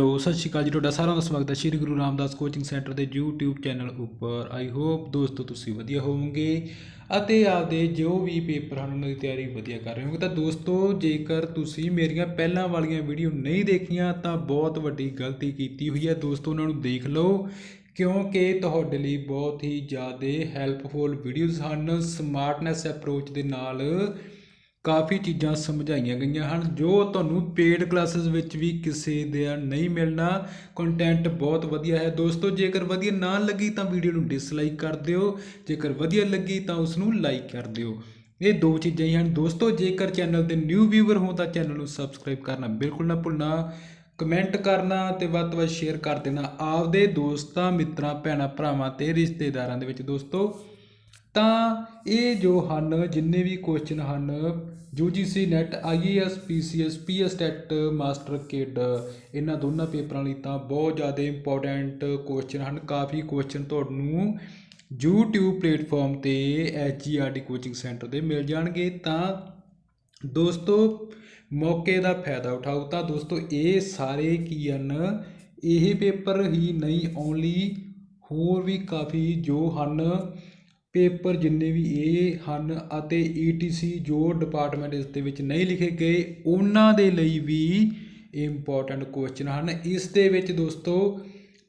Hello ਸਤਿ ਸ਼੍ਰੀ ਅਕਾਲ ਜੀ, ਤੁਹਾਡਾ ਸਾਰਿਆਂ ਦਾ ਸਵਾਗਤ ਹੈ ਸ਼੍ਰੀ ਗੁਰੂ ਰਾਮਦਾਸ ਕੋਚਿੰਗ ਸੈਂਟਰ ਦੇ YouTube ਚੈਨਲ ਉੱਪਰ। ਆਈ ਹੋਪ ਦੋਸਤੋ ਤੁਸੀਂ ਵਧੀਆ ਹੋਵੋਗੇ ਅਤੇ ਆਪਦੇ ਜੋ ਵੀ ਪੇਪਰ ਹਨ, ਉਹਨਾਂ ਦੀ ਤਿਆਰੀ ਵਧੀਆ ਕਰ ਰਹੇ ਹੋਗੇ ਤਾਂ ਦੋਸਤੋ, ਜੇਕਰ ਤੁਸੀਂ ਮੇਰੀਆਂ ਪਹਿਲਾਂ ਵਾਲੀਆਂ ਵੀਡੀਓ ਨਹੀਂ ਦੇਖੀਆਂ, ਤਾਂ ਬਹੁਤ ਵੱਡੀ ਗਲਤੀ ਕੀਤੀ ਹੋਈ ਹੈ। ਦੋਸਤੋ, ਉਹਨਾਂ ਨੂੰ ਦੇਖ ਲਓ, ਕਿਉਂਕਿ ਤੁਹਾਡੇ ਲਈ ਬਹੁਤ ਹੀ ਜ਼ਿਆਦਾ ਹੈਲਪਫੁਲ ਵੀਡੀਓਜ਼ ਹਨ। ਸਮਾਰਟਨੈਸ ਅਪਰੋਚ ਦੇ ਨਾਲ ਕਾਫੀ ਚੀਜ਼ਾਂ ਸਮਝਾਈਆਂ ਗਈਆਂ ਹਨ, ਜੋ ਤੁਹਾਨੂੰ ਪੇਡ ਕਲਾਸਿਸ ਵਿੱਚ ਵੀ ਕਿਸੇ ਦੇ ਨਹੀਂ ਮਿਲਣਾ। ਕੰਟੈਂਟ ਬਹੁਤ ਵਧੀਆ ਹੈ। ਦੋਸਤੋ, ਜੇਕਰ ਵਧੀਆ ਨਾ ਲੱਗੀ ਤਾਂ ਵੀਡੀਓ ਨੂੰ ਡਿਸਲਾਈਕ ਕਰ ਦਿਓ। ਜੇਕਰ ਵਧੀਆ ਲੱਗੀ ਤਾਂ ਉਸ ਨੂੰ ਲਾਈਕ ਕਰ ਦਿਓ। ਇਹ ਦੋ ਚੀਜ਼ਾਂ ਹੀ ਹਨ। ਦੋਸਤੋ, ਜੇਕਰ ਚੈਨਲ ਤੇ ਨਿਊ ਵੀਵਰ ਹੋ ਤਾਂ ਚੈਨਲ ਨੂੰ ਸਬਸਕ੍ਰਾਈਬ ਕਰਨਾ ਬਿਲਕੁਲ ਨਾ ਭੁੱਲਣਾ। ਕਮੈਂਟ ਕਰਨਾ ਤੇ ਵੱਧ ਤੋਂ ਵੱਧ ਸ਼ੇਅਰ ਕਰ ਦੇਣਾ ਆਪਦੇ ਦੋਸਤਾਂ, ਮਿੱਤਰਾਂ, ਭੈਣਾਂ, ਭਰਾਵਾਂ ਤੇ ਰਿਸ਼ਤੇਦਾਰਾਂ ਦੇ ਵਿੱਚ। ਦੋਸਤੋ, ਤਾਂ ਇਹ ਜੋ ਹਨ, ਜਿੰਨੇ ਵੀ ਕੁਐਸਚਨ ਹਨ UGC NET IAS PCS PS TET master kid ਇਹਨਾਂ ਦੋਨਾਂ ਪੇਪਰਾਂ ਲਈ ਤਾਂ ਬਹੁਤ ਜ਼ਿਆਦਾ ਇੰਪੋਰਟੈਂਟ ਕੁਐਸਚਨ ਹਨ। ਕਾਫੀ ਕੁਐਸਚਨ ਤੁਹਾਨੂੰ YouTube ਪਲੇਟਫਾਰਮ ਤੇ HGRD ਕੋਚਿੰਗ ਸੈਂਟਰ ਦੇ ਮਿਲ ਜਾਣਗੇ। ਤਾਂ ਦੋਸਤੋ, ਮੌਕੇ ਦਾ ਫਾਇਦਾ ਉਠਾਓ। ਤਾਂ ਦੋਸਤੋ, ਇਹ ਸਾਰੇ ਕੀ ਹਨ? ਇਹ ਪੇਪਰ ਹੀ ਨਹੀਂ ਓਨਲੀ ਹੋਰ ਵੀ ਕਾਫੀ ਜੋ ਹਨ ਪੇਪਰ ਜਿੰਨੇ ਵੀ ਇਹ ਹਨ ਅਤੇ ਈ ਟੀ ਸੀ ਜੋ ਡਿਪਾਰਟਮੈਂਟ ਇਸ ਦੇ ਵਿੱਚ ਨਹੀਂ ਲਿਖੇ ਗਏ, ਉਹਨਾਂ ਦੇ ਲਈ ਵੀ ਇੰਪੋਰਟੈਂਟ ਕੁਐਸਚਨ ਹਨ। ਇਸ ਦੇ ਵਿੱਚ ਦੋਸਤੋ,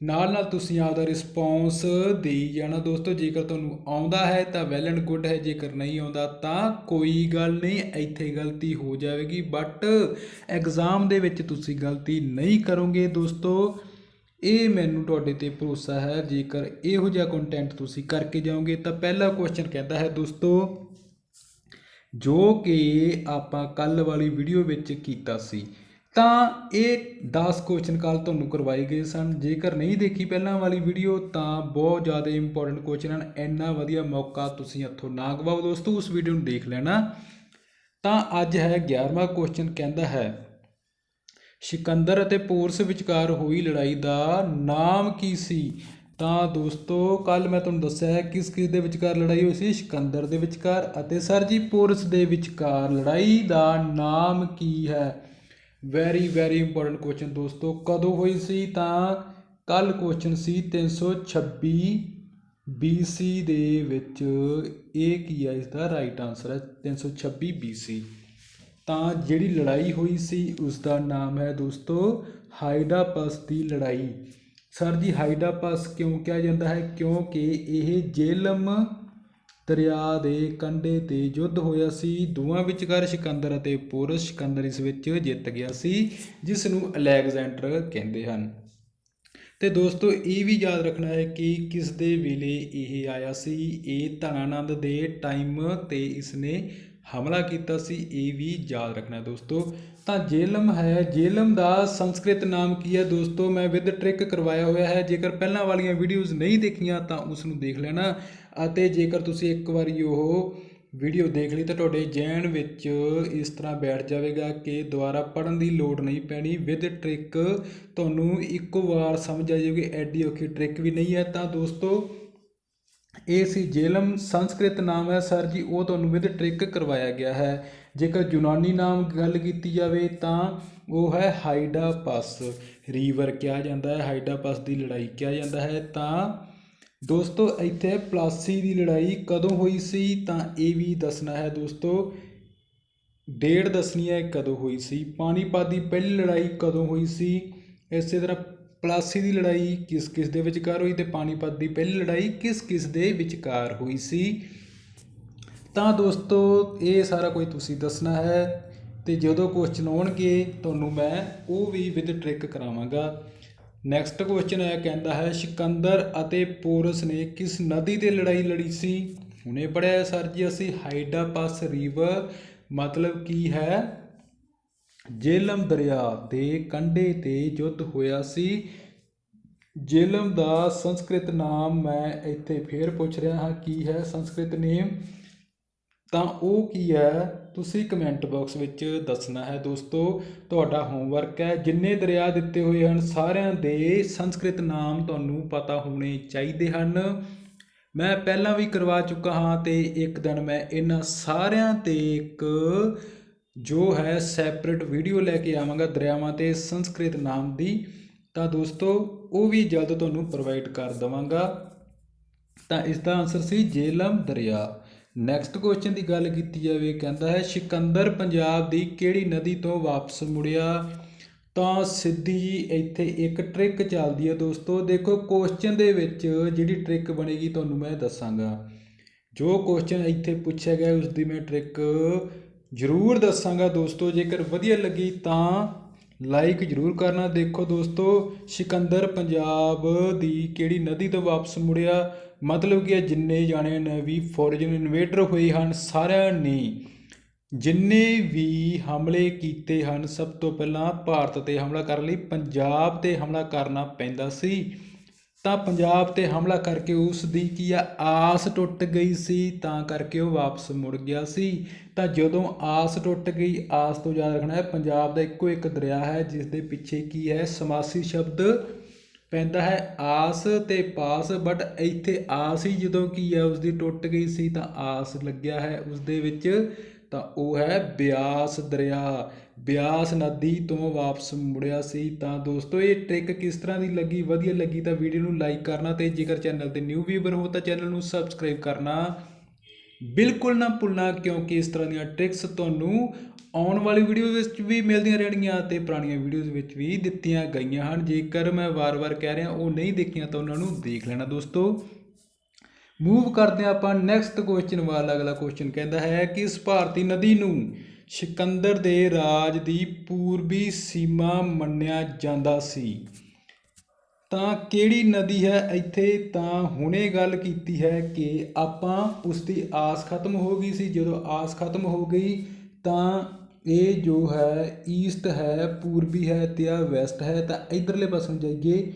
ਨਾਲ ਨਾਲ ਤੁਸੀਂ ਆਪਦਾ ਰਿਸਪੌਂਸ ਦੇਈ ਜਾਣਾ ਦੋਸਤੋ। ਜੇਕਰ ਤੁਹਾਨੂੰ ਆਉਂਦਾ ਹੈ ਤਾਂ ਵੈਲ ਐਂਡ ਗੁੱਡ ਹੈ, ਜੇਕਰ ਨਹੀਂ ਆਉਂਦਾ ਤਾਂ ਕੋਈ ਗੱਲ ਨਹੀਂ, ਇੱਥੇ ਗਲਤੀ ਹੋ ਜਾਵੇਗੀ। ਬਟ ਐਗਜ਼ਾਮ ਦੇ ਵਿੱਚ ਤੁਸੀਂ ਗਲਤੀ ਨਹੀਂ ਕਰੋਗੇ ਦੋਸਤੋ। ਇਹ ਮੈਨੂੰ ਤੁਹਾਡੇ ਤੇ ਭਰੋਸਾ ਹੈ, ਜੇਕਰ ਇਹੋ ਜਿਹਾ ਕੰਟੈਂਟ ਤੁਸੀਂ ਕਰਕੇ ਜਾਓਗੇ, ਤਾਂ ਪਹਿਲਾ ਕੁਐਸਚਨ ਕਹਿੰਦਾ ਹੈ ਦੋਸਤੋ, ਜੋ ਕਿ ਆਪਾਂ ਕੱਲ ਵਾਲੀ ਵੀਡੀਓ ਵਿੱਚ ਕੀਤਾ ਸੀ, ਤਾਂ ਇਹ 10 ਕੁਐਸਚਨ ਕੱਲ ਤੁਹਾਨੂੰ ਕਰਵਾਏ ਗਏ ਸਨ। ਜੇਕਰ ਨਹੀਂ ਦੇਖੀ ਪਹਿਲਾਂ ਵਾਲੀ ਵੀਡੀਓ ਤਾਂ ਬਹੁਤ ਜ਼ਿਆਦਾ ਇੰਪੋਰਟੈਂਟ ਕੁਐਸਚਨ ਹਨ। ਇੰਨਾ ਵਧੀਆ ਮੌਕਾ ਤੁਸੀਂ ਇੱਥੋਂ ਨਾ ਗਵਾਓ ਦੋਸਤੋ, ਉਸ ਵੀਡੀਓ ਨੂੰ ਦੇਖ ਲੈਣਾ। ਤਾਂ ਅੱਜ ਹੈ 11ਵਾਂ ਕੁਐਸਚਨ ਕਹਿੰਦਾ ਹੈ ਸਿਕੰਦਰ ਅਤੇ ਪੋਰਸ ਵਿਚਕਾਰ ਹੋਈ ਲੜਾਈ ਦਾ ਨਾਮ ਕੀ ਸੀ? ਤਾਂ ਦੋਸਤੋ ਕੱਲ ਮੈਂ ਤੁਹਾਨੂੰ ਦੱਸਿਆ ਹੈ ਕਿਸ ਕਿਸ ਦੇ ਵਿਚਕਾਰ ਲੜਾਈ ਹੋਈ ਸੀ? ਸਿਕੰਦਰ ਦੇ ਵਿਚਕਾਰ ਅਤੇ ਸਰ ਜੀ, ਪੋਰਸ ਦੇ ਵਿਚਕਾਰ ਲੜਾਈ ਦਾ ਨਾਮ ਕੀ ਹੈ? ਵੈਰੀ ਵੈਰੀ ਇੰਪੋਰਟੈਂਟ ਕੁਐਸਚਨ ਦੋਸਤੋ, ਕਦੋਂ ਹੋਈ ਸੀ? ਤਾਂ ਕੱਲ ਕੁਐਸਚਨ ਸੀ 326 BC ਦੇ ਵਿੱਚ। ਇਹ ਕੀ ਹੈ? ਇਸ ਦਾ ਰਾਈਟ ਆਨਸਰ ਹੈ 326 BC ਤਾਂ ਜਿਹੜੀ ਲੜਾਈ ਹੋਈ ਸੀ ਉਸ ਦਾ ਨਾਮ ਹੈ ਦੋਸਤੋ ਹਾਈਡਾਪਸ ਦੀ ਲੜਾਈ। ਸਰ ਜੀ, ਹਾਈਡਾਪਸ ਕਿਉਂ ਕਿਹਾ ਜਾਂਦਾ ਹੈ? ਕਿਉਂਕਿ ਇਹ ਜੇਲਮ ਦਰਿਆ ਦੇ ਕੰਢੇ ਤੇ ਯੁੱਧ ਹੋਇਆ ਸੀ। ਦੋਵਾਂ ਵਿਚਕਾਰ ਸਿਕੰਦਰ ਅਤੇ ਪੋਰਸ ਸਿਕੰਦਰ ਇਸ ਵਿੱਚ ਜਿੱਤ ਗਿਆ ਸੀ ਜਿਸ ਨੂੰ ਅਲੈਗਜ਼ੈਂਡਰ ਕਹਿੰਦੇ ਹਨ। ਤੇ ਦੋਸਤੋ, ਇਹ ਵੀ ਯਾਦ ਰੱਖਣਾ ਹੈ ਕਿ ਕਿਸ ਦੇ ਵੇਲੇ ਇਹ ਆਇਆ ਸੀ? ਇਹ ਧਨਾਨੰਦ ਦੇ ਟਾਈਮ ਤੇ ਇਸਨੇ ਹਮਲਾ ਕੀਤਾ ਸੀ, ਇਹ ਵੀ ਯਾਦ ਰੱਖਣਾ ਦੋਸਤੋ। ਤਾਂ ਜੇਲਮ ਹੈ, ਜੇਲਮ ਦਾ ਸੰਸਕ੍ਰਿਤ ਨਾਮ ਕੀ ਹੈ ਦੋਸਤੋ? ਮੈਂ ਵਿਦ ਟ੍ਰਿਕ ਕਰਵਾਇਆ ਹੋਇਆ ਹੈ। ਜੇਕਰ ਪਹਿਲਾਂ ਵਾਲੀਆਂ ਵੀਡੀਓਜ਼ ਨਹੀਂ ਦੇਖੀਆਂ, ਤਾਂ ਉਸ ਨੂੰ ਦੇਖ ਲੈਣਾ। ਅਤੇ ਜੇਕਰ ਤੁਸੀਂ ਇੱਕ ਵਾਰੀ ਉਹ ਵੀਡੀਓ ਦੇਖ ਲਈ, ਤਾਂ ਤੁਹਾਡੇ ਜਹਿਨ ਵਿੱਚ ਇਸ ਤਰ੍ਹਾਂ ਬੈਠ ਜਾਵੇਗਾ ਕਿ ਦੁਬਾਰਾ ਪੜਨ ਦੀ ਲੋੜ ਨਹੀਂ ਪੈਣੀ। ਵਿਦ ਟ੍ਰਿਕ ਤੁਹਾਨੂੰ ਇੱਕੋ ਵਾਰ ਸਮਝ ਆ ਜਾਊਗੀ ਐਡੀ ਔਖੀ ਟ੍ਰਿਕ ਵੀ ਨਹੀਂ ਹੈ। ਤਾਂ ਦੋਸਤੋ ਇਹ ਸੀ ਜੇਲਮ, ਸੰਸਕ੍ਰਿਤ ਨਾਮ ਹੈ ਸਰ ਜੀ, ਉਹ ਤੁਹਾਨੂੰ ਵਿਦ ਟ੍ਰਿਕ ਕਰਵਾਇਆ ਗਿਆ ਹੈ। ਜੇਕਰ ਯੂਨਾਨੀ ਨਾਮ ਗੱਲ ਕੀਤੀ ਜਾਵੇ ਤਾਂ ਉਹ ਹੈ ਹਾਈਡਾਪਸ। ਰੀਵਰ ਕਿਹਾ ਜਾਂਦਾ ਹੈ, ਹਾਈਡਾਪਸ ਦੀ ਲੜਾਈ ਕਿਹਾ ਜਾਂਦਾ ਹੈ। ਤਾਂ ਦੋਸਤੋ, ਇੱਥੇ ਪਲਾਸੀ ਦੀ ਲੜਾਈ ਕਦੋਂ ਹੋਈ ਸੀ? ਤਾਂ ਇਹ ਵੀ ਦੱਸਣਾ ਹੈ ਦੋਸਤੋ, ਡੇਢ ਦੱਸਣੀ ਹੈ ਕਦੋਂ ਹੋਈ ਸੀ? ਪਾਣੀਪਤ ਦੀ ਪਹਿਲੀ ਲੜਾਈ ਕਦੋਂ ਹੋਈ ਸੀ? ਇਸੇ ਤਰ੍ਹਾਂ ਪਲਾਸੀ ਦੀ ਲੜਾਈ ਕਿਸ ਕਿਸ ਦੇ ਵਿਚਕਾਰ ਹੋਈ ਤੇ ਪਾਣੀਪਤ ਦੀ ਪਹਿਲੀ ਲੜਾਈ ਕਿਸ ਕਿਸ ਦੇ ਵਿਚਕਾਰ ਹੋਈ ਸੀ? ਤਾਂ ਦੋਸਤੋ, ਇਹ ਸਾਰਾ ਕੁਝ ਤੁਸੀਂ ਦੱਸਣਾ ਹੈ ਤੇ ਜਦੋਂ ਕੁਐਸਚਨ ਆਉਣਗੇ, ਤੁਹਾਨੂੰ ਮੈਂ ਉਹ ਵੀ ਵਿਦ ਟ੍ਰਿਕ ਕਰਾਵਾਂਗਾ। ਨੈਕਸਟ ਕੁਐਸਚਨ ਹੈ ਕਹਿੰਦਾ ਹੈ, ਸਿਕੰਦਰ ਅਤੇ ਪੋਰਸ ਨੇ ਕਿਸ ਨਦੀ ਤੇ ਲੜਾਈ ਲੜੀ ਸੀ? ਹੁਣੇ ਪੜਿਆ ਸਰ ਜੀ ਅਸੀਂ, ਹਾਈਡਾਪਸ ਰਿਵਰ ਮਤਲਬ ਕੀ ਹੈ? ਜੇਲਮ ਦਰਿਆ ਦੇ ਕੰਢੇ ਤੇ ਯੁੱਧ ਹੋਇਆ ਸੀ। ਜੇਲਮ ਦਾ ਸੰਸਕ੍ਰਿਤ ਨਾਮ ਮੈਂ ਇੱਥੇ ਫਿਰ ਪੁੱਛ ਰਿਹਾ ਹਾਂ, ਕੀ ਹੈ ਸੰਸਕ੍ਰਿਤ ਨੇਮ? ਤਾਂ ਉਹ ਕੀ ਹੈ? ਤੁਸੀਂ ਕਮੈਂਟ ਬਾਕਸ ਵਿੱਚ ਦੱਸਣਾ ਹੈ ਦੋਸਤੋ, ਤੁਹਾਡਾ ਹੋਮਵਰਕ ਹੈ। ਜਿੰਨੇ ਦਰਿਆ ਦਿੱਤੇ ਹੋਏ ਹਨ, ਸਾਰਿਆਂ ਦੇ ਸੰਸਕ੍ਰਿਤ ਨਾਮ ਤੁਹਾਨੂੰ ਪਤਾ ਹੋਣੇ ਚਾਹੀਦੇ ਹਨ। ਮੈਂ ਪਹਿਲਾਂ ਵੀ ਕਰਵਾ ਚੁੱਕਾ ਹਾਂ ਤੇ ਇੱਕ ਦਿਨ ਮੈਂ ਇਹਨਾਂ ਸਾਰਿਆਂ ਤੇ ਇੱਕ ਜੋ ਹੈ ਸੈਪਰੇਟ ਵੀਡੀਓ ਲੈ ਕੇ ਆਵਾਂਗਾ ਦਰਿਆਵਾਂ ਤੇ ਸੰਸਕ੍ਰਿਤ ਨਾਮ ਦੀ, ਤਾਂ ਦੋਸਤੋ, ਉਹ ਵੀ ਜਲਦ ਤੁਹਾਨੂੰ ਪ੍ਰੋਵਾਈਡ ਕਰ ਦਵਾਂਗਾ। ਤਾਂ ਇਸ ਦਾ ਆਨਸਰ ਸੀ ਜੇਲਮ ਦਰਿਆ। ਨੈਕਸਟ ਕੁਐਸਚਨ ਦੀ ਗੱਲ ਕੀਤੀ ਜਾਵੇ, ਕਹਿੰਦਾ ਹੈ, ਸਿਕੰਦਰ ਪੰਜਾਬ ਦੀ ਕਿਹੜੀ ਨਦੀ ਤੋਂ ਵਾਪਸ ਮੁੜਿਆ? ਤਾਂ ਸਿੱਧੀ ਜੀ ਇੱਥੇ ਇੱਕ ਟ੍ਰਿਕ ਚੱਲਦੀ ਹੈ ਦੋਸਤੋ। ਦੇਖੋ ਕੁਐਸਚਨ ਦੇ ਵਿੱਚ ਜਿਹੜੀ ਟ੍ਰਿਕ ਬਣੇਗੀ, ਤੁਹਾਨੂੰ ਮੈਂ ਦੱਸਾਂਗਾ। ਜੋ ਕੁਐਸਚਨ ਇੱਥੇ ਪੁੱਛਿਆ ਗਿਆ ਉਸ ਦੀ ਮੈਂ ਟ੍ਰਿਕ ਜ਼ਰੂਰ ਦੱਸਾਂਗਾ ਦੋਸਤੋ, ਜੇਕਰ ਵਧੀਆ ਲੱਗੀ ਤਾਂ ਲਾਈਕ ਜ਼ਰੂਰ ਕਰਨਾ। ਦੇਖੋ ਦੋਸਤੋ, ਸਿਕੰਦਰ ਪੰਜਾਬ ਦੀ ਕਿਹੜੀ ਨਦੀ ਤੋਂ ਵਾਪਸ ਮੁੜਿਆ? ਮਤਲਬ ਕਿ ਜਿੰਨੇ ਜਾਣੇ ਨੇ ਵੀ ਫੋਰਜਨ ਇਨਵੇਡਰ ਹੋਏ ਹਨ, ਸਾਰਿਆਂ ਨੇ ਜਿੰਨੇ ਵੀ ਹਮਲੇ ਕੀਤੇ ਹਨ, ਸਭ ਤੋਂ ਪਹਿਲਾਂ ਭਾਰਤ ਤੇ ਹਮਲਾ ਕਰਨ ਲਈ ਪੰਜਾਬ ਤੇ ਹਮਲਾ ਕਰਨਾ ਪੈਂਦਾ ਸੀ। ਤਾਂ ਪੰਜਾਬ ਤੇ ਹਮਲਾ ਕਰਕੇ ਉਸ ਦੀ ਕੀ ਆ, ਆਸ ਟੁੱਟ ਗਈ ਸੀ, ਤਾਂ ਕਰਕੇ ਉਹ ਵਾਪਸ ਮੁੜ ਗਿਆ ਸੀ। ਤਾਂ ਜਦੋਂ ਆਸ ਟੁੱਟ ਗਈ, ਆਸ ਤੋਂ ਯਾਦ ਰੱਖਣਾ ਹੈ, ਪੰਜਾਬ ਦਾ ਇੱਕੋ ਇੱਕ ਦਰਿਆ ਹੈ ਜਿਸ ਦੇ ਪਿੱਛੇ ਕੀ ਹੈ, ਸਮਾਸੀ ਸ਼ਬਦ ਪੈਂਦਾ ਹੈ, ਆਸ ਤੇ ਪਾਸ। ਬਟ ਇੱਥੇ ਆਸ ਹੀ ਜਦੋਂ ਕੀ ਹੈ ਉਸ ਦੀ ਟੁੱਟ ਗਈ ਸੀ, ਤਾਂ ਆਸ ਲੱਗਿਆ ਹੈ ਉਸ ਦੇ ਵਿੱਚ ਤਾਂ ਉਹ ਹੈ ਬਿਆਸ ਦਰਿਆ। ਬਿਆਸ ਨਦੀ ਤੋਂ ਵਾਪਸ ਮੁੜਿਆ ਸੀ। ਤਾਂ ਦੋਸਤੋ, ਇਹ ਟ੍ਰਿਕ ਕਿਸ ਤਰ੍ਹਾਂ ਦੀ ਲੱਗੀ? ਵਧੀਆ ਲੱਗੀ ਤਾਂ ਵੀਡੀਓ ਨੂੰ ਲਾਈਕ ਕਰਨਾ ਤੇ ਜੇਕਰ ਚੈਨਲ ਤੇ ਨਿਊ ਵੀਵਰ ਹੋ ਤਾਂ ਚੈਨਲ ਨੂੰ ਸਬਸਕ੍ਰਾਈਬ ਕਰਨਾ। ਬਿਲਕੁਲ ਨਾ ਭੁੱਲਣਾ, ਕਿਉਂਕਿ ਇਸ ਤਰ੍ਹਾਂ ਦੀਆਂ ਟ੍ਰਿਕਸ ਤੁਹਾਨੂੰ ਆਉਣ ਵਾਲੀ ਵੀਡੀਓ ਵਿੱਚ ਵੀ ਮਿਲਦੀਆਂ ਰਹਿਣਗੀਆਂ ਤੇ ਪੁਰਾਣੀਆਂ ਵੀਡੀਓਜ਼ ਵਿੱਚ ਵੀ ਦਿੱਤੀਆਂ ਗਈਆਂ ਹਨ। ਜੇਕਰ ਮੈਂ ਵਾਰ-ਵਾਰ ਕਹਿ ਰਿਹਾ, ਉਹ ਨਹੀਂ ਦੇਖੀਆਂ ਤਾਂ ਉਹਨਾਂ ਨੂੰ ਦੇਖ ਲੈਣਾ ਦੋਸਤੋ। ਮੂਵ ਕਰਦੇ ਹਾਂ ਆਪਾਂ ਨੈਕਸਟ ਕੁਐਸਚਨ ਵਾਲਾ ਅਗਲਾ ਕੁਐਸਚਨ ਕਹਿੰਦਾ ਹੈ ਕਿ ਇਸ ਭਾਰਤੀ ਨਦੀ ਨੂੰ ਸਿਕੰਦਰ ਦੇ ਰਾਜ ਦੀ ਪੂਰਬੀ ਸੀਮਾ ਮੰਨਿਆ ਜਾਂਦਾ ਸੀ। ਤਾਂ ਕਿਹੜੀ ਨਦੀ ਹੈ? ਇੱਥੇ ਤਾਂ ਹੁਣੇ ਗੱਲ ਕੀਤੀ ਹੈ ਕਿ ਆਪਾਂ ਉਸ ਦੀ ਆਸ ਖਤਮ ਹੋ ਗਈ ਸੀ। ਜਦੋਂ ਆਸ ਖਤਮ ਹੋ ਗਈ ਤਾਂ ਇਹ ਜੋ ਹੈ ਈਸਟ ਹੈ, ਪੂਰਬੀ ਹੈ ਤੇ ਆ ਵੈਸਟ ਹੈ। ਤਾਂ ਇਧਰਲੇ ਪਾਸੋਂ ਜਾਈਏ।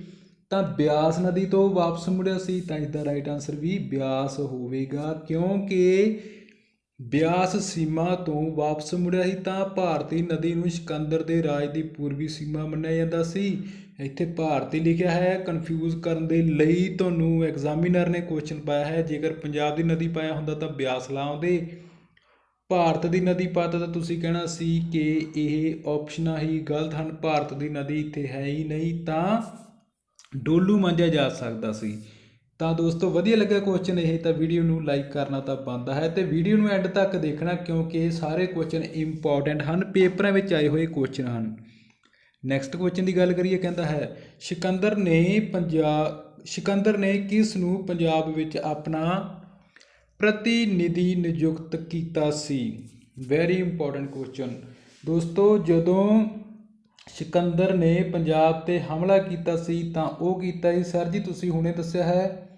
ਤਾਂ ਬਿਆਸ ਨਦੀ ਤੋਂ ਵਾਪਸ ਮੁੜਿਆ ਸੀ, ਤਾਂ ਇਸਦਾ ਰਾਈਟ ਆਨਸਰ ਵੀ ਬਿਆਸ ਹੋਵੇਗਾ, ਕਿਉਂਕਿ ਬਿਆਸ ਸੀਮਾ ਤੋਂ ਵਾਪਸ ਮੁੜਿਆ ਸੀ, ਤਾਂ ਭਾਰਤੀ ਨਦੀ ਨੂੰ ਸਿਕੰਦਰ ਦੇ ਰਾਜ ਦੀ ਪੂਰਬੀ ਸੀਮਾ ਮੰਨਿਆ ਜਾਂਦਾ ਸੀ। ਇੱਥੇ ਭਾਰਤੀ ਲਿਖਿਆ ਹੈ ਕਨਫਿਊਜ਼ ਕਰਨ ਦੇ ਲਈ ਤੁਹਾਨੂੰ ਐਗਜ਼ਾਮੀਨਰ ਨੇ ਕੁਐਸਚਨ ਪਾਇਆ ਹੈ, ਜੇਕਰ ਪੰਜਾਬ ਦੀ ਨਦੀ ਪਾਇਆ ਹੁੰਦਾ ਤਾਂ ਬਿਆਸ ਲਾਉਂਦੇ ਭਾਰਤ ਦੀ ਨਦੀ ਪਾਤਾ ਤਾਂ ਤੁਸੀਂ ਕਹਿਣਾ ਸੀ ਕਿ ਇਹ ਆਪਸ਼ਨਾਂ ਹੀ, ਗਲਤ ਹਨ, ਭਾਰਤ ਦੀ ਨਦੀ ਇੱਥੇ ਹੈ ਹੀ ਨਹੀਂ, ਤਾਂ ਡੋਲੂ ਮੰਨਿਆ ਜਾ ਸਕਦਾ ਸੀ। ਤਾਂ ਦੋਸਤੋ, ਵਧੀਆ ਲੱਗਾ ਕੁਐਸਚਨ ਇਹ, ਤਾਂ ਵੀਡੀਓ ਨੂੰ ਲਾਈਕ ਕਰਨਾ ਤਾਂ ਬਣਦਾ ਹੈ ਤੇ ਵੀਡੀਓ ਨੂੰ ਐਂਡ ਤੱਕ ਦੇਖਣਾ ਕਿਉਂਕਿ ਇਹ ਸਾਰੇ ਕੁਐਸਚਨ ਇੰਪੋਰਟੈਂਟ ਹਨ, ਪੇਪਰਾਂ ਵਿੱਚ ਆਏ ਹੋਏ ਕੁਐਸਚਨ ਹਨ। ਨੈਕਸਟ ਕੁਐਸਚਨ ਦੀ ਗੱਲ ਕਰੀਏ, ਕਹਿੰਦਾ ਹੈ, ਸਿਕੰਦਰ ਨੇ ਪੰਜਾਬ ਸਿਕੰਦਰ ਨੇ ਕਿਸ ਨੂੰ ਪੰਜਾਬ ਵਿੱਚ ਆਪਣਾ ਪ੍ਰਤੀਨਿਧੀ ਨਿਯੁਕਤ ਕੀਤਾ ਸੀ? ਵੈਰੀ ਇੰਪੋਰਟੈਂਟ ਕੁਐਸਚਨ ਦੋਸਤੋ, ਜਦੋਂ ਸਿਕੰਦਰ ਨੇ ਪੰਜਾਬ ਤੇ ਹਮਲਾ ਕੀਤਾ ਸੀ ਤਾਂ ਉਹ ਕੀਤਾ ਸੀ ਸਰ ਜੀ, ਤੁਸੀਂ ਹੁਣੇ ਦੱਸਿਆ ਹੈ,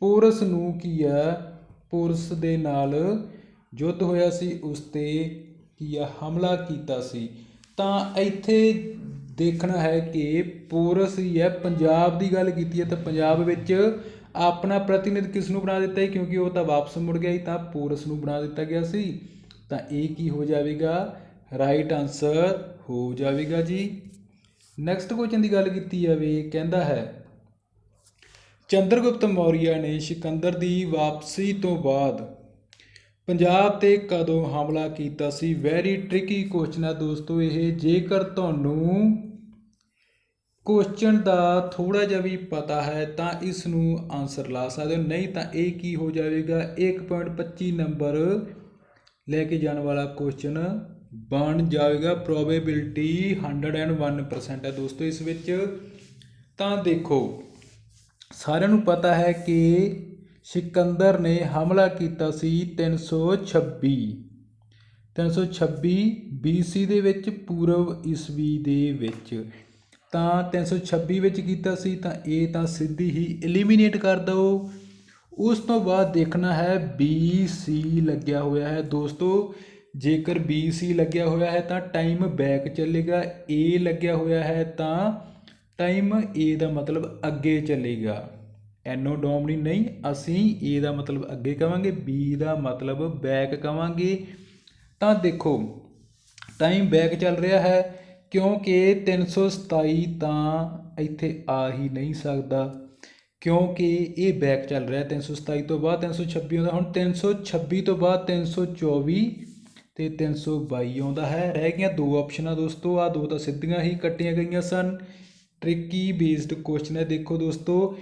ਪੋਰਸ ਨੂੰ ਕੀ ਆ ਪੋਰਸ ਦੇ ਨਾਲ ਯੁੱਧ ਹੋਇਆ ਸੀ, ਉਸ ਤੇ ਕੀ ਆ ਹਮਲਾ ਕੀਤਾ ਸੀ। ਤਾਂ ਇੱਥੇ ਦੇਖਣਾ ਹੈ ਕਿ ਪੋਰਸ ਹੀ ਹੈ। ਪੰਜਾਬ ਦੀ ਗੱਲ ਕੀਤੀ ਹੈ ਤਾਂ ਪੰਜਾਬ ਵਿੱਚ ਆਪਣਾ ਪ੍ਰਤੀਨਿਧ ਕਿਸ ਨੂੰ ਬਣਾ ਦਿੱਤਾ ਹੈ ਕਿਉਂਕਿ ਉਹ ਤਾਂ ਵਾਪਸ ਮੁੜ ਗਿਆ ਹੀ ਤਾਂ ਪੋਰਸ ਨੂੰ ਬਣਾ ਦਿੱਤਾ ਗਿਆ ਸੀ। ਤਾਂ ਇਹ ਕੀ ਹੋ ਜਾਵੇਗਾ? ਰਾਈਟ ਆਨਸਰ ਹੋ ਜਾਵੇਗਾ ਜੀ। ਨੈਕਸਟ ਕੁਐਸਚਨ ਦੀ ਗੱਲ ਕੀਤੀ ਜਾਵੇ, ਕਹਿੰਦਾ ਹੈ, ਚੰਦਰਗੁਪਤ ਮੌਰੀਆ ਨੇ ਸਿਕੰਦਰ ਦੀ ਵਾਪਸੀ ਤੋਂ ਬਾਅਦ ਪੰਜਾਬ ਤੇ ਕਦੋਂ ਹਮਲਾ ਕੀਤਾ ਸੀ? ਵੈਰੀ ਟ੍ਰਿਕੀ ਕੁਐਸਚਨ ਹੈ ਦੋਸਤੋ ਇਹ। ਜੇਕਰ ਤੁਹਾਨੂੰ ਕੁਐਸਚਨ ਦਾ ਥੋੜਾ ਜਿਹਾ ਵੀ ਪਤਾ ਹੈ, ਤਾਂ ਇਸ ਨੂੰ ਆਨਸਰ ਲਾ ਸਕਦੇ ਹੋ। ਨਹੀਂ ਤਾਂ ਇਹ ਕੀ ਹੋ ਜਾਵੇਗਾ? 1.25 ਨੰਬਰ ਲੈ ਕੇ ਜਾਣ ਵਾਲਾ ਕੁਐਸਚਨ ਬਣ ਜਾਵੇਗਾ ਪ੍ਰੋਬੇਬਿਲਿਟੀ 101% ਹੈ ਦੋਸਤੋ, ਇਸ ਵਿੱਚ ਤਾਂ ਦੇਖੋ, ਸਾਰਿਆਂ ਨੂੰ ਪਤਾ ਹੈ ਕਿ ਸਿਕੰਦਰ ਨੇ ਹਮਲਾ ਕੀਤਾ ਸੀ 326 326 BC ਦੇ ਵਿੱਚ, ਪੂਰਵ ਈਸਵੀ ਦੇ ਵਿੱਚ। ਤਾਂ 326 ਵਿੱਚ ਕੀਤਾ ਸੀ, ਤਾਂ ਇਹ ਤਾਂ ਸਿੱਧੀ ਹੀ ਐਲੀਮੀਨੇਟ ਕਰ ਦਿਓ। ਉਸ ਤੋਂ ਬਾਅਦ ਦੇਖਣਾ ਹੈ BC ਲੱਗਿਆ ਹੋਇਆ ਹੈ ਦੋਸਤੋ। ਜੇਕਰ BC ਲੱਗਿਆ ਹੋਇਆ ਹੈ ਤਾਂ ਟਾਈਮ ਬੈਕ ਚੱਲੇਗਾ, A ਲੱਗਿਆ ਹੋਇਆ ਹੈ ਤਾਂ ਟਾਈਮ A ਦਾ ਮਤਲਬ ਅੱਗੇ ਚੱਲੇਗਾ। ਐਨੋਡੋਮਨੀ ਨਹੀਂ, ਅਸੀਂ A ਦਾ ਮਤਲਬ ਅੱਗੇ ਕਵਾਂਗੇ, B ਦਾ ਮਤਲਬ ਬੈਕ ਕਵਾਂਗੇ। ਤਾਂ ਦੇਖੋ ਟਾਈਮ ਬੈਕ ਚੱਲ ਰਿਹਾ ਹੈ, ਕਿਉਂਕਿ 327 ਤਾਂ ਇੱਥੇ ਆ ਹੀ ਨਹੀਂ ਸਕਦਾ। ਕਿਉਂਕਿ ਇਹ ਬੈਕ ਚੱਲ ਰਿਹਾ 327 ਤੋਂ ਬਾਅਦ 326 ਆਉਂਦਾ, ਹੁਣ 326 ਤੋਂ ਬਾਅਦ 324 ਤੇ 322 ਆਉਂਦਾ ਹੈ। ਰਹਿ ਗਈਆਂ ਦੋ ਆਪਸ਼ਨਾਂ ਦੋਸਤੋ ਆ ਦੋ ਤਾਂ ਸਿੱਧੀਆਂ ਹੀ ਕੱਟੀਆਂ ਗਈਆਂ ਸਨ। ਟ੍ਰਿਕੀ ਬੇਸਡ ਕੁਐਸਚਨ ਹੈ। ਦੇਖੋ ਦੋਸਤੋ,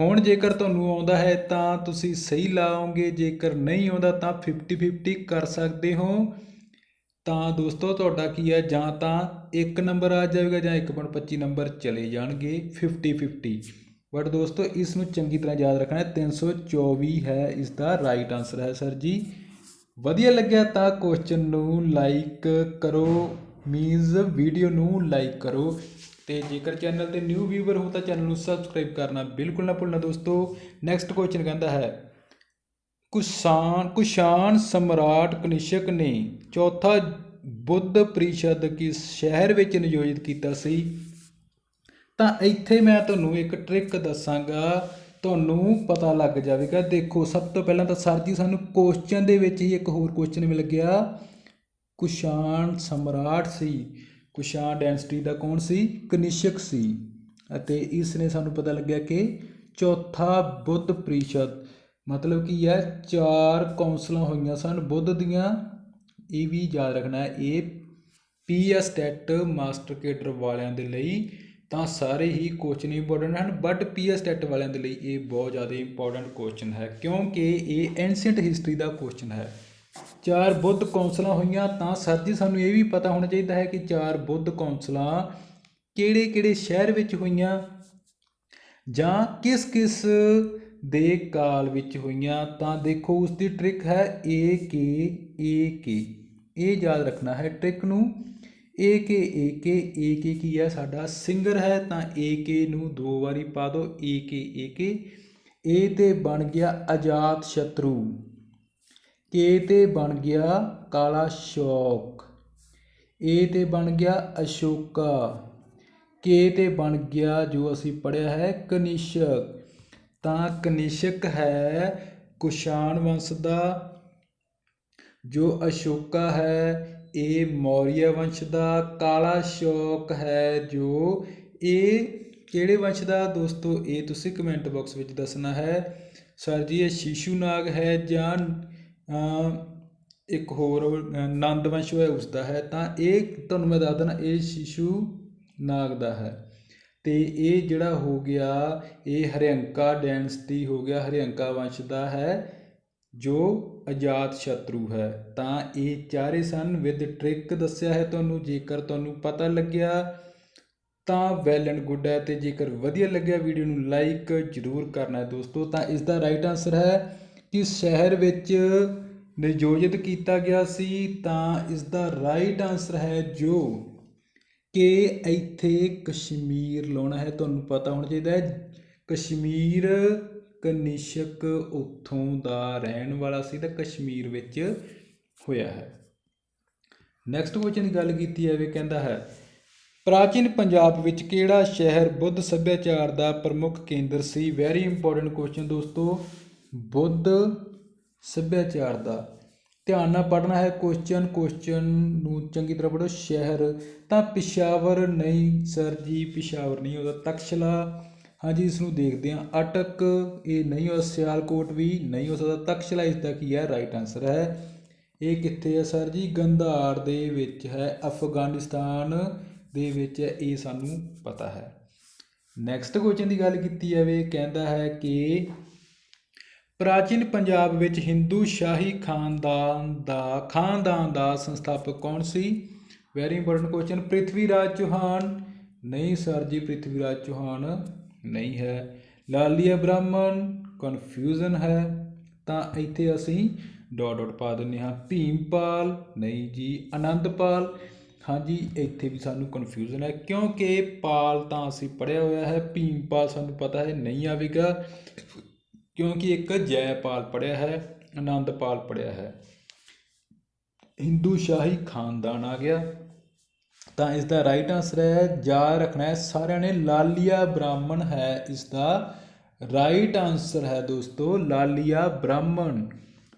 ਹੁਣ ਜੇਕਰ ਤੁਹਾਨੂੰ ਆਉਂਦਾ ਹੈ ਤਾਂ ਤੁਸੀਂ ਸਹੀ ਲਾਓਗੇ, ਜੇਕਰ ਨਹੀਂ ਆਉਂਦਾ ਤਾਂ 50 50 ਕਰ ਸਕਦੇ ਹੋ। ਤਾਂ ਦੋਸਤੋ, ਤੁਹਾਡਾ ਕੀ ਹੈ? ਜਾਂ ਤਾਂ 1 ਨੰਬਰ ਆ ਜਾਵੇਗਾ ਜਾਂ 1.25 ਨੰਬਰ ਚਲੇ ਜਾਣਗੇ 50 50 ਬਟ ਦੋਸਤੋ, ਇਸ ਨੂੰ ਚੰਗੀ ਤਰ੍ਹਾਂ ਯਾਦ ਰੱਖਣਾ ਹੈ। 324 ਹੈ, ਇਸ ਦਾ ਰਾਈਟ ਆਨਸਰ ਹੈ ਸਰ ਜੀ। ਵਧੀਆ ਲੱਗਿਆ ਤਾਂ ਕੁਐਸਚਨ ਨੂੰ ਲਾਈਕ ਕਰੋ ਮੀਨਜ਼ ਵੀਡੀਓ ਨੂੰ ਲਾਈਕ ਕਰੋ ਤੇ ਜੇਕਰ ਚੈਨਲ ਤੇ ਨਿਊ ਵੀਵਰ ਹੋ ਤਾਂ ਚੈਨਲ ਨੂੰ ਸਬਸਕ੍ਰਾਈਬ ਕਰਨਾ ਬਿਲਕੁਲ ਨਾ ਭੁੱਲਣਾ ਦੋਸਤੋ। ਨੈਕਸਟ ਕੁਐਸਚਨ ਕਹਿੰਦਾ ਹੈ, ਕੁਸ਼ਾਨ ਕੁਸ਼ਾਨ ਸਮਰਾਟ ਕਨਿਸ਼ਕ ਨੇ ਚੌਥਾ ਬੁੱਧ ਪ੍ਰੀਸ਼ਦ ਕਿਸ ਸ਼ਹਿਰ ਵਿੱਚ ਨਿਯੋਜਿਤ ਕੀਤਾ ਸੀ? ਤਾਂ ਇੱਥੇ ਮੈਂ ਤੁਹਾਨੂੰ ਇੱਕ ਟ੍ਰਿਕ ਦੱਸਾਂਗਾ। ਤੁਹਾਨੂੰ ਪਤਾ ਲੱਗ ਜਾਵੇਗਾ। ਦੇਖੋ, ਸਭ ਤੋਂ ਪਹਿਲਾਂ ਤਾਂ ਸਰ ਜੀ, ਸਾਨੂੰ ਕੁਐਸਚਨ ਦੇ ਵਿੱਚ ਹੀ ਇੱਕ ਹੋਰ ਕੁਐਸਚਨ ਮਿਲ ਗਿਆ। ਕੁਸ਼ਾਣ ਸਮਰਾਟ ਸੀ। ਕੁਸ਼ਾਨ ਡੈਂਸਿਟੀ ਦਾ ਕੌਣ ਸੀ? ਕਨਿਸ਼ਕ ਸੀ। ਅਤੇ ਇਸ ਨੇ ਸਾਨੂੰ ਪਤਾ ਲੱਗਿਆ ਕਿ ਚੌਥਾ ਬੁੱਧ ਪ੍ਰੀਸ਼ਦ। ਮਤਲਬ ਕੀ ਹੈ, ਚਾਰ ਕੌਂਸਲਾਂ ਹੋਈਆਂ ਸਨ ਬੁੱਧ ਦੀਆਂ। ਇਹ ਵੀ ਯਾਦ ਰੱਖਣਾ ਹੈ, ਇਹ ਪੀਐਸ ਟੈਟ ਮਾਸਟਰ ਕੇਡਰ ਵਾਲਿਆਂ ਦੇ ਲਈ ਤਾਂ ਸਾਰੇ ਹੀ ਕੁਐਸਚਨ ਇੰਪੋਰਟੈਂਟ ਹਨ ਬਟ ਪੀਐਸ ਟੈਟ ਵਾਲਿਆਂ ਦੇ ਲਈ ਇਹ ਬਹੁਤ ਜ਼ਿਆਦਾ ਇੰਪੋਰਟੈਂਟ ਕੁਐਸਚਨ ਹੈ, ਕਿਉਂਕਿ ਇਹ ਐਂਸ਼ੀਅੰਟ ਹਿਸਟਰੀ ਦਾ ਕੁਐਸਚਨ ਹੈ। ਚਾਰ ਬੁੱਧ ਕੌਂਸਲਾਂ ਹੋਈਆਂ, ਤਾਂ ਸਰ ਜੀ ਸਾਨੂੰ ਇਹ ਵੀ ਪਤਾ ਹੋਣਾ ਚਾਹੀਦਾ ਹੈ ਕਿ ਚਾਰ ਬੁੱਧ ਕੌਂਸਲਾਂ ਕਿਹੜੇ ਕਿਹੜੇ ਸ਼ਹਿਰ ਵਿੱਚ ਹੋਈਆਂ, ਜਾਂ ਕਿਸ ਕਿਸ ਦੇ ਕਾਲ ਵਿੱਚ ਹੋਈਆਂ, ਤਾਂ ਦੇਖੋ ਉਸ ਦੀ ਟ੍ਰਿਕ ਹੈ ਏ ਕੇ ਏ ਕੇ ਇਹ ਯਾਦ ਰੱਖਣਾ ਹੈ ਟ੍ਰਿਕ ਨੂੰ। ਏ ਕੇ ਏ ਕੇ ਏ ਕੇ ਕੀ ਹੈ ਸਾਡਾ ਸਿੰਗਰ ਹੈ, ਤਾਂ ਏ ਕੇ ਨੂੰ ਦੋ ਵਾਰੀ ਪਾ ਦਿਓ ਏ ਕੇ ਏ ਕੇ ਏ ਤੇ ਬਣ ਗਿਆ ਅਜਾਤ ਸ਼ਤਰੂ। ਕੇ ਤੇ ਬਣ ਗਿਆ ਕਾਲਾ ਸ਼ੌਕ। ਏ ਤੇ ਬਣ ਗਿਆ ਅਸ਼ੋਕਾ। ਕੇ ਤੇ ਬਣ ਗਿਆ ਜੋ ਅਸੀਂ ਪੜਿਆ ਹੈ, ਕਨਿਸ਼ਕ। ਤਾਂ ਕਨਿਸ਼ਕ ਹੈ ਕੁਸ਼ਾਣ ਵੰਸ਼ ਦਾ, ਜੋ ਅਸ਼ੋਕਾ ਹੈ ਇਹ ਮੌਰੀਆ ਵੰਸ਼ ਦਾ ਕਾਲਾ ਸ਼ੌਕ ਹੈ ਜੋ ਇਹ ਕਿਹੜੇ ਵੰਸ਼ ਦਾ? ਦੋਸਤੋ, ਇਹ ਤੁਸੀਂ ਕਮੈਂਟ ਬਾਕਸ ਵਿੱਚ ਦੱਸਣਾ ਹੈ। ਸਰ ਜੀ, ਇਹ ਸ਼ੀਸ਼ੂ ਨਾਗ ਹੈ ਜਾਂ ਇੱਕ ਹੋਰ ਨੰਦ ਵੰਸ਼ ਹੈ ਉਸ ਦਾ ਹੈ। ਤਾਂ ਇਹ ਤੁਹਾਨੂੰ ਮੈਂ ਦੱਸ ਦੇਣਾ ਇਹ ਸ਼ੀਸ਼ੂ ਨਾਗ ਦਾ ਹੈ। ਤੇ ਇਹ ਜਿਹੜਾ ਹੋ ਗਿਆ, ਇਹ ਹਰਿਅੰਕਾ ਡੈਂਸਿਟੀ ਹੋ ਗਿਆ, ਹਰਿਅੰਕਾ ਵੰਸ਼ ਦਾ ਹੈ। ਜੋ ਅਜਾਤ ਸ਼ਤਰੂ ਹੈ, ਤਾਂ ਇਹ ਚਾਰੇ ਸਨ ਵਿਦ ਟ੍ਰਿਕ ਦੱਸਿਆ ਹੈ ਤੁਹਾਨੂੰ, ਜੇਕਰ ਤੁਹਾਨੂੰ ਪਤਾ ਲੱਗਿਆ ਤਾਂ ਵੈਲ ਐਂਡ ਗੁੱਡ ਹੈ ਤੇ ਜੇਕਰ ਵਧੀਆ ਲੱਗਿਆ ਵੀਡੀਓ ਨੂੰ ਲਾਈਕ ਜ਼ਰੂਰ ਕਰਨਾ ਹੈ ਦੋਸਤੋ, ਤਾਂ ਇਸ ਦਾ ਰਾਈਟ ਆਨਸਰ ਹੈ ਕਿ ਸ਼ਹਿਰ ਵਿੱਚ ਨਿਯੋਜਿਤ ਕੀਤਾ ਗਿਆ ਸੀ, ਤਾਂ ਇਸ ਦਾ ਰਾਈਟ ਆਨਸਰ ਹੈ ਜੋ ਕਿ ਇੱਥੇ ਕਸ਼ਮੀਰ ਲਾਉਣਾ ਹੈ, ਤੁਹਾਨੂੰ ਪਤਾ ਹੋਣਾ ਚਾਹੀਦਾ ਹੈ। ਕਸ਼ਮੀਰ ਕਨਿਸ਼ਕ ਉੱਥੋਂ ਦਾ ਰਹਿਣ ਵਾਲਾ ਸੀ ਤਾਂ ਕਸ਼ਮੀਰ ਵਿੱਚ ਹੋਇਆ ਹੈ। ਨੈਕਸਟ ਕੁਐਸਚਨ ਦੀ ਗੱਲ ਕੀਤੀ ਜਾਵੇ, ਕਹਿੰਦਾ ਹੈ, ਪ੍ਰਾਚੀਨ ਪੰਜਾਬ ਵਿੱਚ ਕਿਹੜਾ ਸ਼ਹਿਰ ਬੁੱਧ ਸੱਭਿਆਚਾਰ ਦਾ ਪ੍ਰਮੁੱਖ ਕੇਂਦਰ ਸੀ? ਵੈਰੀ ਇੰਪੋਰਟੈਂਟ ਕੁਐਸਚਨ ਦੋਸਤੋ, ਬੁੱਧ ਸੱਭਿਆਚਾਰ ਦਾ। ਧਿਆਨ ਨਾਲ ਪੜ੍ਹਨਾ ਹੈ ਕੁਐਸਚਨ ਕੁਐਸਚਨ ਨੂੰ ਚੰਗੀ ਤਰ੍ਹਾਂ ਪੜ੍ਹੋ, ਸ਼ਹਿਰ ਤਾਂ ਪਿਸ਼ਾਵਰ ਨਹੀਂ ਸਰ ਜੀ, ਪਿਸ਼ਾਵਰ ਨਹੀਂ, ਉਹਦਾ ਤਕਸ਼ਲਾ ਹਾਂਜੀ, ਇਸ ਨੂੰ ਦੇਖਦੇ ਹਾਂ। ਅਟਕ, ਇਹ ਨਹੀਂ ਹੋ ਸਿਆਲਕੋਟ ਵੀ, ਨਹੀਂ ਹੋ ਸਕਦਾ ਤਕਸ਼ਲਾ ਇਸ ਦਾ ਕੀ ਹੈ? ਰਾਈਟ ਆਨਸਰ ਹੈ। ਇਹ ਕਿੱਥੇ ਹੈ ਸਰ ਜੀ? ਗੰਧਾਰ ਦੇ ਵਿੱਚ ਹੈ। ਅਫਗਾਨਿਸਤਾਨ ਦੇ ਵਿੱਚ ਹੈ। ਇਹ ਸਾਨੂੰ ਪਤਾ ਹੈ। ਨੈਕਸਟ ਕੁਐਸਚਨ ਦੀ ਗੱਲ ਕੀਤੀ ਜਾਵੇ, ਕਹਿੰਦਾ ਹੈ ਕਿ ਪ੍ਰਾਚੀਨ ਪੰਜਾਬ ਵਿੱਚ ਹਿੰਦੂ ਸ਼ਾਹੀ ਖਾਨਦਾਨ ਦਾ ਖਾਨਦਾਨ ਦਾ ਸੰਸਥਾਪਕ ਕੌਣ ਸੀ? Very important question Prithvi Raj Chauhan. ਨਹੀਂ ਸਰ ਜੀ ਪ੍ਰਿਥਵੀ ਰਾਜ ਚੌਹਾਨ ਨਹੀਂ ਹੈ। ਲਾਲੀਆ ਬ੍ਰਾਹਮਣ ਕਨਫਿਊਜ਼ਨ ਹੈ। ਤਾਂ ਇੱਥੇ ਅਸੀਂ ਡਾਟ ਡਾਟ ਪਾ ਦਿੰਦੇ ਹਾਂ। ਭੀਮਪਾਲ, ਨਹੀਂ ਜੀ ਆਨੰਦਪਾਲ ਹਾਂਜੀ, ਇੱਥੇ ਵੀ ਸਾਨੂੰ ਕਨਫਿਊਜ਼ਨ ਹੈ ਕਿਉਂਕਿ ਪਾਲ ਤਾਂ ਅਸੀਂ ਪੜਿਆ ਹੋਇਆ ਹੈ। ਭੀਮਪਾਲ ਸਾਨੂੰ ਪਤਾ ਹੈ, ਨਹੀਂ ਆਵੇਗਾ। ਕਿਉਂਕਿ ਇੱਕ ਜੈਪਾਲ ਪੜਿਆ ਹੈ ਆਨੰਦਪਾਲ ਪੜਿਆ ਹੈ। ਹਿੰਦੂ ਸ਼ਾਹੀ ਖਾਨਦਾਨ ਆ ਗਿਆ। ਤਾਂ ਇਸ ਦਾ ਰਾਈਟ ਆਨਸਰ ਹੈ, ਯਾਦ ਰੱਖਣਾ ਹੈ, ਸਾਰਿਆਂ ਨੇ ਲਾਲੀਆ ਬ੍ਰਾਹਮਣ ਹੈ ਇਸ ਦਾ ਰਾਈਟ ਆਨਸਰ ਹੈ ਦੋਸਤੋ, ਲਾਲੀਆ ਬ੍ਰਾਹਮਣ।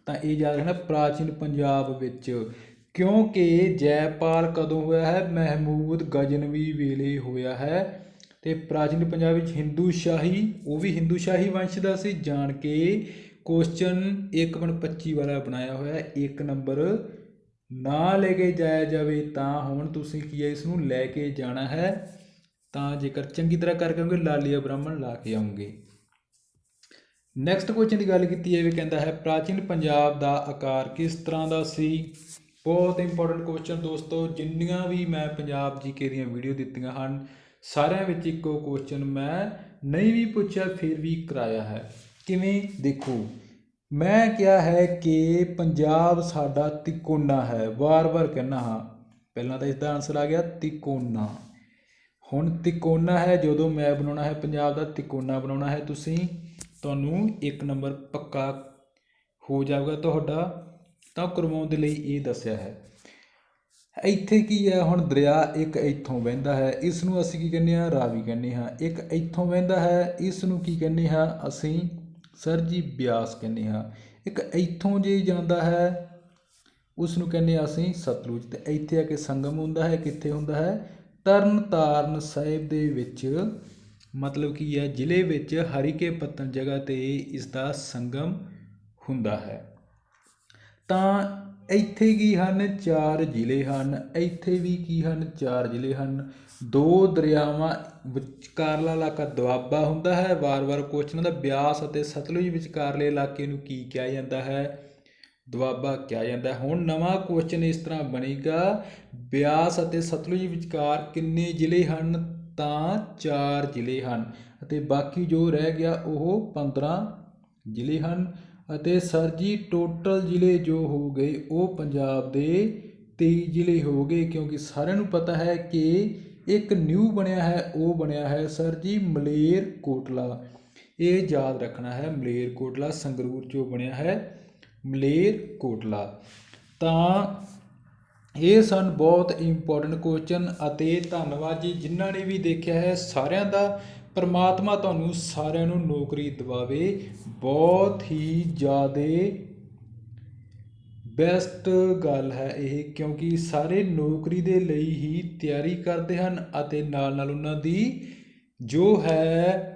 ਤਾਂ ਇਹ ਯਾਦ ਰੱਖਣਾ ਪ੍ਰਾਚੀਨ ਪੰਜਾਬ ਵਿੱਚ, ਕਿਉਂਕਿ ਜੈਪਾਲ ਕਦੋਂ ਹੋਇਆ ਹੈ? ਮਹਿਮੂਦ ਗਜਨਵੀ ਵੇਲੇ ਹੋਇਆ ਹੈ। ਤੇ ਪ੍ਰਾਚੀਨ ਪੰਜਾਬ ਵਿੱਚ ਹਿੰਦੂ ਸ਼ਾਹੀ, ਉਹ ਵੀ ਹਿੰਦੂ ਸ਼ਾਹੀ ਵੰਸ਼ ਦਾ ਸੀ, ਜਾਣ ਕੇ ਕੁਐਸਚਨ 1.25 ਵਾਲਾ ਬਣਾਇਆ ਹੋਇਆ ਇੱਕ ਨੰਬਰ ਨਾ ਲੈ ਕੇ ਜਾਇਆ ਜਾਵੇ, ਤਾਂ ਹੁਣ ਤੁਸੀਂ ਕੀ ਹੈ ਇਸ ਨੂੰ ਲੈ ਕੇ ਜਾਣਾ ਹੈ? ਤਾਂ ਜੇਕਰ ਚੰਗੀ ਤਰ੍ਹਾਂ ਕਰਕੇ ਆਉਂਗੇ ਲਾਲੀਆ ਬ੍ਰਾਹਮਣ ਲਾ ਕੇ ਆਉਂਗੇ। ਨੈਕਸਟ ਕੁਐਸਚਨ ਦੀ ਗੱਲ ਕੀਤੀ ਹੈ ਵੀ ਕਹਿੰਦਾ ਹੈ, ਪ੍ਰਾਚੀਨ ਪੰਜਾਬ ਦਾ ਆਕਾਰ ਕਿਸ ਤਰ੍ਹਾਂ ਦਾ ਸੀ? ਬਹੁਤ ਇੰਪੋਰਟੈਂਟ ਕੁਐਸਚਨ ਦੋਸਤੋ, ਜਿੰਨੀਆਂ ਵੀ ਮੈਂ ਪੰਜਾਬ ਜੀਕੇ ਦੀਆਂ ਵੀਡੀਓ ਦਿੱਤੀਆਂ ਹਨ, ਸਾਰਿਆਂ ਵਿੱਚ ਇੱਕੋ ਕੁਐਸਚਨ ਮੈਂ ਨਹੀਂ ਵੀ ਪੁੱਛਿਆ, ਫਿਰ ਵੀ ਕਰਾਇਆ ਹੈ। ਕਿਵੇਂ ਦੇਖੋ? ਮੈਂ ਕਿਹਾ ਹੈ ਕਿ ਪੰਜਾਬ ਸਾਡਾ ਤਿਕੋਣਾ ਹੈ। ਵਾਰ-ਵਾਰ ਕਹਿਣਾ ਹਾਂ। ਪਹਿਲਾਂ ਤਾਂ ਇਸ ਦਾ ਆਨਸਰ ਆ ਗਿਆ, ਤਿਕੋਣਾ। ਹੁਣ ਤਿਕੋਣਾ ਹੈ, ਜਦੋਂ ਮੈਂ ਬਣਾਉਣਾ ਹੈ ਪੰਜਾਬ ਦਾ ਤਿਕੋਣਾ ਬਣਾਉਣਾ ਹੈ, ਤੁਸੀਂ ਤੁਹਾਨੂੰ ਇੱਕ ਨੰਬਰ ਪੱਕਾ ਹੋ ਜਾਊਗਾ ਤੁਹਾਡਾ। ਤਾਂ ਕਰਵਾਉਣ ਦੇ ਲਈ ਇਹ ਦੱਸਿਆ ਹੈ। ਇੱਥੇ ਕੀ ਹੈ? ਹੁਣ ਦਰਿਆ ਇੱਕ ਇੱਥੋਂ ਵਹਿੰਦਾ ਹੈ। ਇਸ ਨੂੰ ਅਸੀਂ ਕੀ ਕਹਿੰਦੇ ਹਾਂ? ਰਾਵੀ ਕਹਿੰਦੇ ਹਾਂ। ਇੱਕ ਇੱਥੋਂ ਵਹਿੰਦਾ ਹੈ। ਇਸ ਨੂੰ ਕੀ ਕਹਿੰਦੇ ਹਾਂ? ਅਸੀਂ ਸਰ ਜੀ ਬਿਆਸ ਕਹਿੰਦੇ ਹਾਂ। ਇੱਕ ਇੱਥੋਂ ਜੇ ਜਾਂਦਾ ਹੈ ਉਸ ਨੂੰ ਕਹਿੰਦੇ ਹਾਂ ਅਸੀਂ ਸਤਲੁਜ। ਤੇ ਇੱਥੇ ਆ ਕੇ ਸੰਗਮ ਹੁੰਦਾ ਹੈ, ਕਿੱਥੇ ਹੁੰਦਾ ਹੈ? ਤਰਨ ਤਾਰਨ ਸਾਹਿਬ ਦੇ ਵਿੱਚ। ਮਤਲਬ ਕੀ ਹੈ, ਜ਼ਿਲ੍ਹੇ ਵਿੱਚ ਹਰੀਕੇ ਪੱਤਨ ਜਗ੍ਹਾ ਤੇ ਇਸ ਦਾ ਸੰਗਮ ਹੁੰਦਾ ਹੈ। ਤਾਂ ਇੱਥੇ ਕੀ ਹਨ? ਚਾਰ ਜ਼ਿਲ੍ਹੇ ਹਨ। ਇੱਥੇ ਵੀ ਕੀ ਹਨ? ਚਾਰ ਜ਼ਿਲ੍ਹੇ ਹਨ। ਦੋ ਦਰਿਆਵਾਂ ਵਿਚਕਾਰਲਾ ਇਲਾਕਾ ਦੁਆਬਾ ਹੁੰਦਾ ਹੈ। ਵਾਰ-ਵਾਰ ਕੁਐਸਚਨ ਹੁੰਦਾ ਬਿਆਸ ਅਤੇ ਸਤਲੁਜ ਵਿਚਕਾਰਲੇ ਇਲਾਕੇ ਨੂੰ ਕੀ ਕਿਹਾ ਜਾਂਦਾ ਹੈ? ਦੁਆਬਾ ਕਿਹਾ ਜਾਂਦਾ ਹੈ। ਹੁਣ ਨਵਾਂ ਕੁਐਸਚਨ ਇਸ ਤਰ੍ਹਾਂ ਬਣੇਗਾ। ਬਿਆਸ ਅਤੇ ਸਤਲੁਜ ਵਿਚਕਾਰ ਕਿੰਨੇ ਜ਼ਿਲ੍ਹੇ ਹਨ? ਤਾਂ ਚਾਰ ਜ਼ਿਲ੍ਹੇ ਹਨ ਅਤੇ ਬਾਕੀ ਜੋ ਰਹਿ ਗਿਆ ਉਹ 15 ਜ਼ਿਲ੍ਹੇ ਹਨ। ਅਤੇ ਸਰ ਜੀ, ਟੋਟਲ ਜ਼ਿਲ੍ਹੇ ਜੋ ਹੋ ਗਏ, ਉਹ ਪੰਜਾਬ ਦੇ ਤੇਈ ਜ਼ਿਲ੍ਹੇ ਹੋ ਗਏ, ਕਿਉਂਕਿ ਸਾਰਿਆਂ ਨੂੰ ਪਤਾ ਹੈ ਕਿ ਇੱਕ ਨਿਊ ਬਣਿਆ ਹੈ, ਉਹ ਬਣਿਆ ਹੈ ਸਰ ਜੀ ਮਲੇਰਕੋਟਲਾ ਇਹ ਯਾਦ ਰੱਖਣਾ ਹੈ ਮਲੇਰਕੋਟਲਾ ਸੰਗਰੂਰ ਚੋਂ ਬਣਿਆ ਹੈ ਮਲੇਰਕੋਟਲਾ ਤਾਂ ਇਹ ਸਨ ਬਹੁਤ ਇੰਪੋਰਟੈਂਟ ਕੁਐਸਚਨ ਅਤੇ ਧੰਨਵਾਦ ਜੀ, ਜਿਨ੍ਹਾਂ ਨੇ ਵੀ ਦੇਖਿਆ ਹੈ, ਸਾਰਿਆਂ ਦਾ ਪਰਮਾਤਮਾ ਤੁਹਾਨੂੰ ਸਾਰਿਆਂ ਨੂੰ ਨੌਕਰੀ ਦਿਵਾਵੇ, ਬਹੁਤ ਹੀ ਜ਼ਿਆਦਾ ਬੈਸਟ ਗੱਲ ਹੈ ਇਹ, ਕਿਉਂਕਿ ਸਾਰੇ ਨੌਕਰੀ ਦੇ ਲਈ ਹੀ ਤਿਆਰੀ ਕਰਦੇ ਹਨ ਅਤੇ ਨਾਲ ਨਾਲ ਉਹਨਾਂ ਦੀ ਜੋ ਹੈ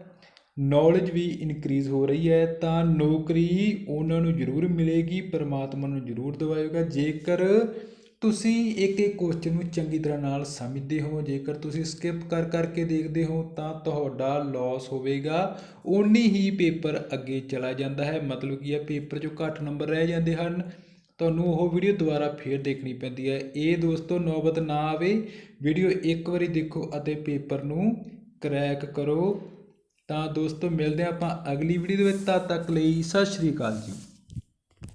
ਨੌਲੇਜ ਵੀ ਇਨਕਰੀਜ਼ ਹੋ ਰਹੀ ਹੈ, ਤਾਂ ਨੌਕਰੀ ਉਹਨਾਂ ਨੂੰ ਜ਼ਰੂਰ ਮਿਲੇਗੀ, ਪਰਮਾਤਮਾ ਨੂੰ ਜ਼ਰੂਰ ਦਿਵਾਏਗਾ। ਜੇਕਰ ਤੁਸੀਂ ਇੱਕ ਇੱਕ ਕੁਐਸਚਨ ਨੂੰ ਚੰਗੀ ਤਰ੍ਹਾਂ ਨਾਲ ਸਮਝਦੇ ਹੋ। ਜੇਕਰ ਤੁਸੀਂ ਸਕਿਪ ਕਰ ਕਰਕੇ ਦੇਖਦੇ ਹੋ, ਤਾਂ ਤੁਹਾਡਾ ਲਾਸ ਹੋਵੇਗਾ। ਓਨੀ ਹੀ ਪੇਪਰ ਅੱਗੇ ਚਲਾ ਜਾਂਦਾ ਹੈ। ਮਤਲਬ ਕੀ ਹੈ, ਪੇਪਰ 'ਚੋਂ ਘੱਟ ਨੰਬਰ ਰਹਿ ਜਾਂਦੇ ਹਨ। ਤੁਹਾਨੂੰ ਉਹ ਵੀਡੀਓ ਦੁਬਾਰਾ ਫੇਰ ਦੇਖਣੀ ਪੈਂਦੀ ਹੈ। ਇਹ ਦੋਸਤੋ, ਨੌਬਤ ਨਾ ਆਵੇ। ਵੀਡੀਓ ਇੱਕ ਵਾਰੀ ਦੇਖੋ ਅਤੇ ਪੇਪਰ ਨੂੰ ਕਰੈਕ ਕਰੋ। ਤਾਂ ਦੋਸਤੋ, ਮਿਲਦੇ ਹਾਂ ਆਪਾਂ ਅਗਲੀ ਵੀਡੀਓ ਦੇ ਵਿੱਚ। ਤਦ ਤੱਕ ਲਈ ਸਤਿ ਸ਼੍ਰੀ ਅਕਾਲ ਜੀ।